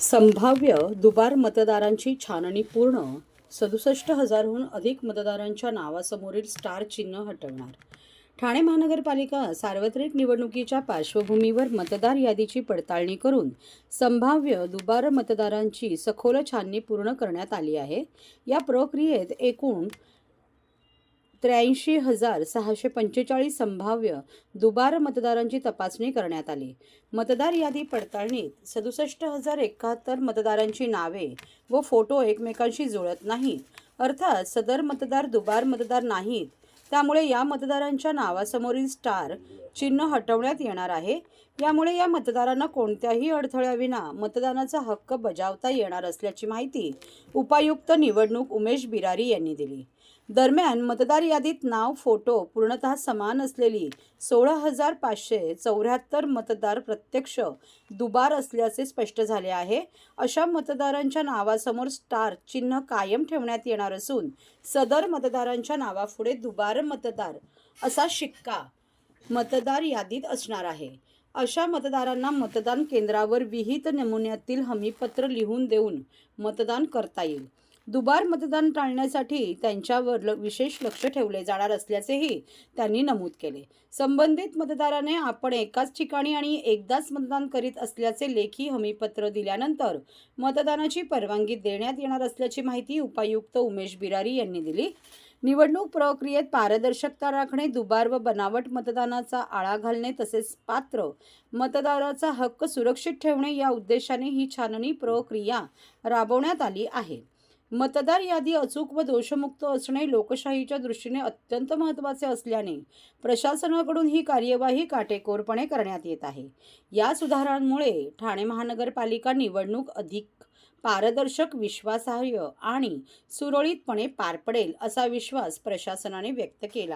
संभाव्य दुबार मतदारांची छाननी पूर्ण सदुसष्ट हजारहून अधिक मतदारांच्या नावासमोरील स्टार चिन्ह हटवणार. ठाणे महानगरपालिका सार्वत्रिक निवडणुकीच्या पार्श्वभूमीवर मतदार यादीची पडताळणी करून संभाव्य दुबार मतदारांची सखोल छाननी पूर्ण करण्यात आली आहे. या प्रक्रियेत एकूण त्र्याऐंशी हजार सहाशे पंचेचाळीस संभाव्य दुबार मतदारांची तपासणी करण्यात आली. मतदार यादी पडताळणीत सदुसष्ट हजार एकाहत्तर मतदारांची नावे व फोटो एकमेकांशी जुळत नाहीत. अर्थात सदर मतदार दुबार मतदार नाहीत. त्यामुळे या मतदारांच्या नावासमोरील स्टार चिन्ह हटवण्यात येणार आहे. यामुळे या मतदारांना कोणत्याही अडथळ्याविना मतदानाचा हक्क बजावता येणार असल्याची माहिती उपायुक्त निवडणूक उमेश बिरारी यांनी दिली. दरम्यान मतदार यादीत नाव फोटो पूर्णतः समान असलेली सोळा हजार पाचशे चौऱ्याहत्तर मतदार प्रत्यक्ष दुबार असल्याचे स्पष्ट झाले आहे. अशा मतदारांच्या नावासमोर स्टार चिन्ह कायम ठेवण्यात येणार असून सदर मतदारांच्या नावापुढे दुबार मतदार असा शिक्का मतदार यादीत असणार आहे. अशा मतदारांना मतदान केंद्रावर विहित नमुन्यातील हमीपत्र लिहून देऊन मतदान करता येईल. दुबार मतदान टाळण्यासाठी त्यांच्यावर ल- विशेष लक्ष ठेवले जाणार असल्याचेही त्यांनी नमूद केले. संबंधित मतदाराने आपण एकाच ठिकाणी आणि एकदाच मतदान करीत असल्याचे लेखी हमीपत्र दिल्यानंतर मतदानाची परवानगी देण्यात येणार असल्याची माहिती उपायुक्त उमेश बिरारी यांनी दिली. निवडणूक प्रक्रियेत पारदर्शकता राखणे दुबार व बनावट मतदानाचा आळा घालणे तसेच पात्र मतदाराचा हक्क सुरक्षित ठेवणे या उद्देशाने ही छाननी प्रक्रिया राबवण्यात आली आहे. मतदार यादी अचूक व दोषमुक्त असणे लोकशाहीच्या दृष्टीने अत्यंत महत्त्वाचे असल्याने प्रशासनाकडून ही कार्यवाही काटेकोरपणे करण्यात येत आहे. या सुधारांमुळे ठाणे महानगरपालिका निवडणूक अधिक पारदर्शक विश्वासार्ह आणि सुरळीतपणे पार पडेल असा विश्वास प्रशासनाने व्यक्त केला.